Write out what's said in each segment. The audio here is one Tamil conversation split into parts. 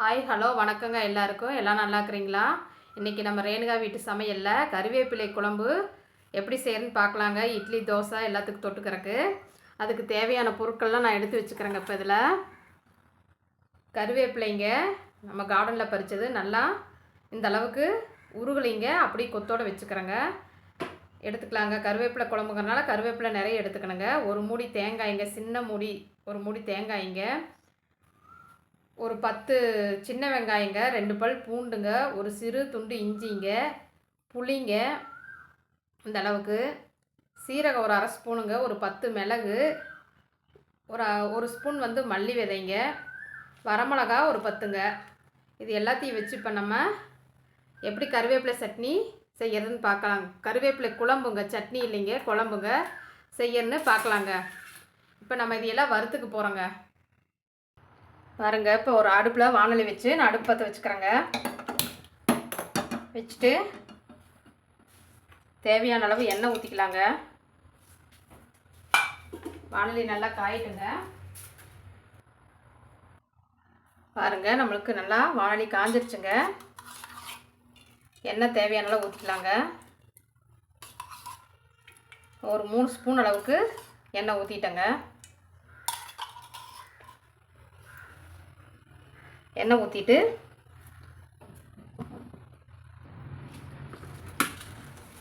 ஹாய் ஹலோ வணக்கங்க எல்லாருக்கும். எல்லாம் நல்லா இருக்கிறீங்களா? இன்றைக்கி நம்ம ரேணுகா வீட்டு சமையலில் கருவேப்பிலை குழம்பு எப்படி செய்யறதுன்னு பார்க்கலாங்க. இட்லி தோசை எல்லாத்துக்கும் தொட்டுக்கிறக்கு. அதுக்கு தேவையான பொருட்கள்லாம் நான் எடுத்து வச்சுக்கிறேங்க இப்போ இதில். கருவேப்பிலைங்க நம்ம கார்டனில் பறித்தது நல்லா இந்த அளவுக்கு உருகலைங்க. அப்படி கொத்தோட வச்சுக்கிறேங்க. எடுத்துக்கலாங்க. கருவேப்பிலை குழம்புங்கிறனால கருவேப்பிலை நிறைய எடுத்துக்கணுங்க. ஒரு மூடி தேங்காய்ங்க சின்ன மூடி ஒரு மூடி தேங்காய்ங்க. ஒரு பத்து சின்ன வெங்காயங்க ரெண்டு பல் பூண்டுங்க ஒரு சிறு துண்டு இஞ்சிங்க புளிங்க இந்த அளவுக்கு. சீரகம் ஒரு அரை ஸ்பூனுங்க ஒரு பத்து மிளகு ஒரு ஒரு ஸ்பூன் வந்து மல்லி விதைங்க வரமிளகா ஒரு பத்துங்க. இது எல்லாத்தையும் வச்சு இப்போ நம்ம எப்படி கருவேப்பிலை சட்னி செய்யறதுன்னு பார்க்கலாம். கருவேப்பிலை குழம்புங்க சட்னி இல்லைங்க குழம்புங்க செய்யறதுன்னு பார்க்கலாங்க. இப்போ நம்ம இதையெல்லாம் வறுத்துக்கு போகிறோங்க பாருங்க இப்போ ஒரு அடுப்பில் வானொலி வச்சு நான் அடுப்பு பற்ற வச்சுக்கிறேங்க. வச்சுட்டு தேவையான அளவு எண்ணெய் ஊற்றிக்கலாங்க வானொலி நல்லா காயிட்டுங்க. பாருங்க நம்மளுக்கு நல்லா வானொலி காஞ்சிருச்சுங்க. எண்ணெய் தேவையான அளவு ஊற்றிக்கலாங்க ஒரு மூணு ஸ்பூன் அளவுக்கு எண்ணெய் ஊற்றிட்டேங்க எண்ணெய் ஊற்றிட்டு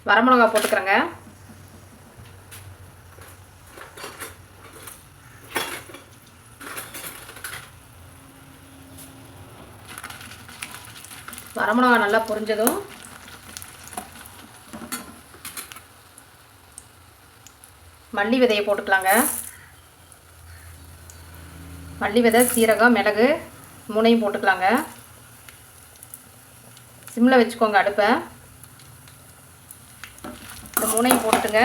வரமிளகா போட்டுக்கிறேங்க. வரமிளகா நல்லா பொரிஞ்சதும் மல்லி விதையை போட்டுக்கலாங்க. மல்லி விதை சீரகம் மிளகு மூணையும் போட்டுக்கலாங்க. சிம்மில் வச்சுக்கோங்க அடுப்பை. இந்த மூணையும் போட்டுங்க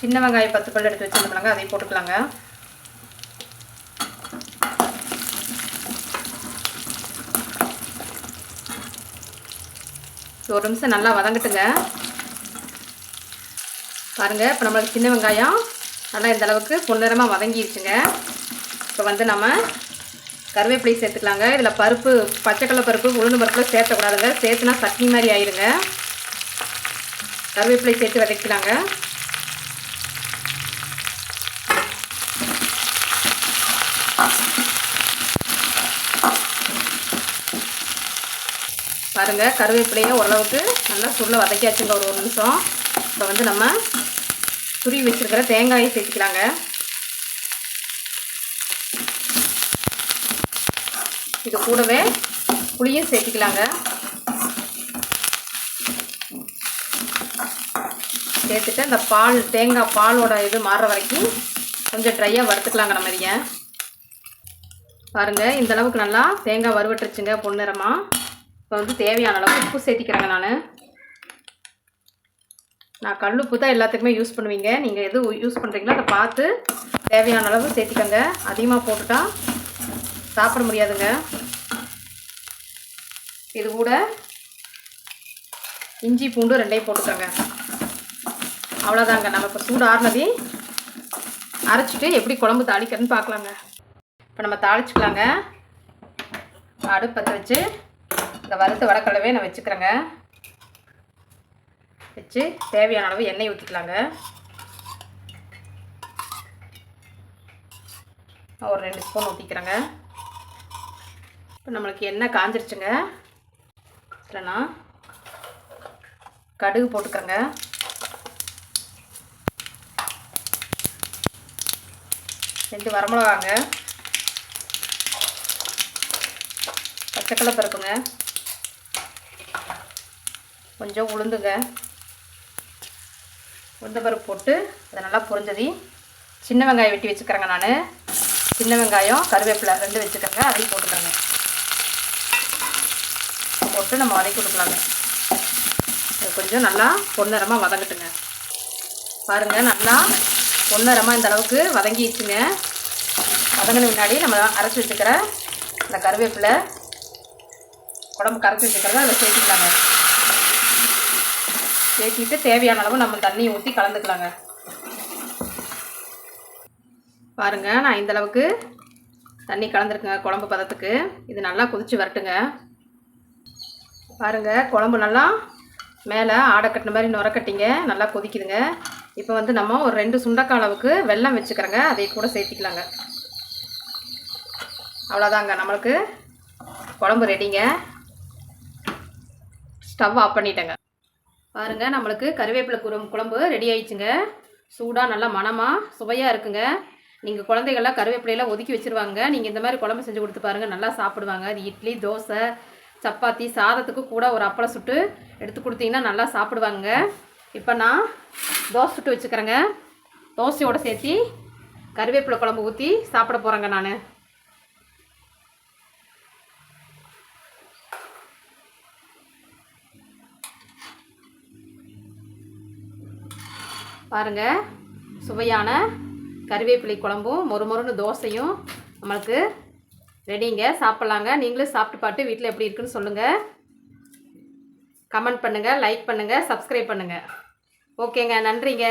சின்ன வெங்காயம் பத்து பல் எடுத்து வச்சுருக்கலாங்க அதையும் போட்டுக்கலாங்க. ஒரு நிமிஷம் நல்லா வதங்கட்டுங்க. பாருங்கள் இப்போ நம்மளுக்கு சின்ன வெங்காயம் நல்லா இந்த அளவுக்கு பொன்னிறமாக வதங்கிடுச்சுங்க இப்போ வந்து நம்ம கருவேப்பிலை சேர்த்துக்கலாங்க. இதில் பருப்பு பச்சைக்கடலை பருப்பு உளுந்து பருப்புலாம் சேர்த்தக்கூடாதுங்க. சேர்த்துனா சட்னி மாதிரி ஆயிடுங்க. கருவேப்பிலை சேர்த்து வதக்கலாங்க பாருங்க கருவேப்பிலையை ஓரளவுக்கு நல்லா சுருள வதக்கியாச்சுங்க ஒரு ஒரு நிமிஷம். இப்போ வந்து நம்ம துருவி வச்சுருக்கிற தேங்காயை சேர்த்துக்கலாங்க. இது கூடவே புளியும் சேர்த்துக்கலாங்க. சேர்த்துட்டு அந்த பால் தேங்காய் பாலோட இது மாறுற வரைக்கும் கொஞ்சம் ட்ரையாக வறுத்துக்கலாங்க நம்ம இதை பாருங்க இந்த அளவுக்கு நல்லா தேங்காய் வறுவட்டுருச்சுங்க பொன்னிறமாக இப்போ வந்து தேவையான அளவு உப்பு சேர்த்திக்கிறேங்க நான். நான் கல் உப்பு தான் எல்லாத்துக்குமே யூஸ் பண்ணுவீங்க. நீங்கள் எது யூஸ் பண்ணுறீங்களோ அதை பார்த்து தேவையான அளவு சேர்த்திக்கோங்க. அதிகமாக போட்டுட்டா சாப்பிட முடியாதுங்க. இது கூட இஞ்சி பூண்டு ரெண்டையும் போட்டுக்கோங்க. அவ்வளோதாங்க நம்ம இப்போ சூடு ஆறுனதையும் அரைச்சிட்டு எப்படி குழம்பு தாளிக்கிறதுன்னு பார்க்கலாங்க. இப்போ நம்ம தாளிச்சுக்கலாங்க. அடுப்பத்தை வச்சு இந்த வறுத்த வடக்கடவே நான் வச்சுக்கிறேங்க. வச்சு தேவையான அளவு எண்ணெய் ஊற்றிக்கலாங்க ஒரு ரெண்டு ஸ்பூன் ஊற்றிக்கிறேங்க இப்போ நம்மளுக்கு எண்ணெய் காஞ்சிருச்சுங்க. இல்லைனா கடுகு போட்டுக்கிறேங்க. ரெண்டு வரமிளகாங்க. பச்சைக்கடலை பருப்புங்க. கொஞ்சம் உளுந்துங்க. உளுந்த பருப்பு போட்டு அதை நல்லா பொரிஞ்சதி சின்ன வெங்காயம் வெட்டி வச்சுக்கிறேங்க நான். சின்ன வெங்காயம் கருவேப்பிலை ரெண்டு வச்சுக்கிறேங்க. அதையும் போட்டுக்கிறேங்க. போட்டு நம்ம வதக்கி கொடுக்கலாங்க கொஞ்சம் நல்லா பொன்னரமாக வதங்கட்டுங்க பாருங்கள் நல்லா பொன்னரமாக இந்த அளவுக்கு வதங்கிடுச்சுங்க. வதங்கின முன்னாடி நம்ம அரைச்சி வச்சுக்கிற இந்த கருவேப்பிலை உடம்பு கரைச்சி வச்சுக்கிறத அதில் சேர்த்துக்கலாங்க. சேர்த்திட்டு தேவையான அளவு நம்ம தண்ணி ஊற்றி கலந்துக்கலாங்க. பாருங்கள் நான் இந்த அளவுக்கு தண்ணி கலந்துருக்குங்க குழம்பு பதத்துக்கு. இது நல்லா கொதித்து வரட்டுங்க. பாருங்கள் குழம்பு நல்லா மேலே ஆடை கட்டின மாதிரி நுரக்கட்டிங்க நல்லா கொதிக்குதுங்க. இப்போ வந்து நம்ம ஒரு ரெண்டு சுண்டக்காய் அளவுக்கு வெல்லம் வச்சுக்கிறோங்க. அதை கூட சேர்த்திக்கலாங்க. அவ்வளோதாங்க நம்மளுக்கு குழம்பு ரெடிங்க ஸ்டவ் ஆஃப் பண்ணிட்டேங்க. பாருங்கள் நம்மளுக்கு கருவேப்பிலை குரம் குழம்பு ரெடி ஆயிடுச்சுங்க. சூடாக நல்லா மணமாக சுவையாக இருக்குங்க. நீங்கள் குழந்தைகள்லாம் கருவேப்பிலையெல்லாம் ஒதுக்கி வச்சுருவாங்க. நீங்கள் இந்த மாதிரி குழம்பு செஞ்சு கொடுத்து பாருங்கள் நல்லா சாப்பிடுவாங்க. அது இட்லி தோசை சப்பாத்தி சாதத்துக்கு கூட ஒரு அப்பளம் சுட்டு எடுத்து கொடுத்தீங்கன்னா நல்லா சாப்பிடுவாங்க. இப்போ நான் தோசை சுட்டு வச்சுக்கிறேங்க. தோசையோடு சேர்த்து கருவேப்பிலை குழம்பு ஊற்றி சாப்பிட போகிறேங்க நான். பாருங்க சுவையான கருவேப்பிலை குழம்பும் மொறுமொறுன்னு தோசையும் நம்மளுக்கு ரெடிங்க சாப்பிட்லாங்க. நீங்களும் சாப்பிட்டு பாட்டு வீட்டில் எப்படி இருக்குன்னு சொல்லுங்கள் கமெண்ட் பண்ணுங்கள் லைக் பண்ணுங்கள் சப்ஸ்கிரைப் பண்ணுங்கள் ஓகேங்க நன்றிங்க.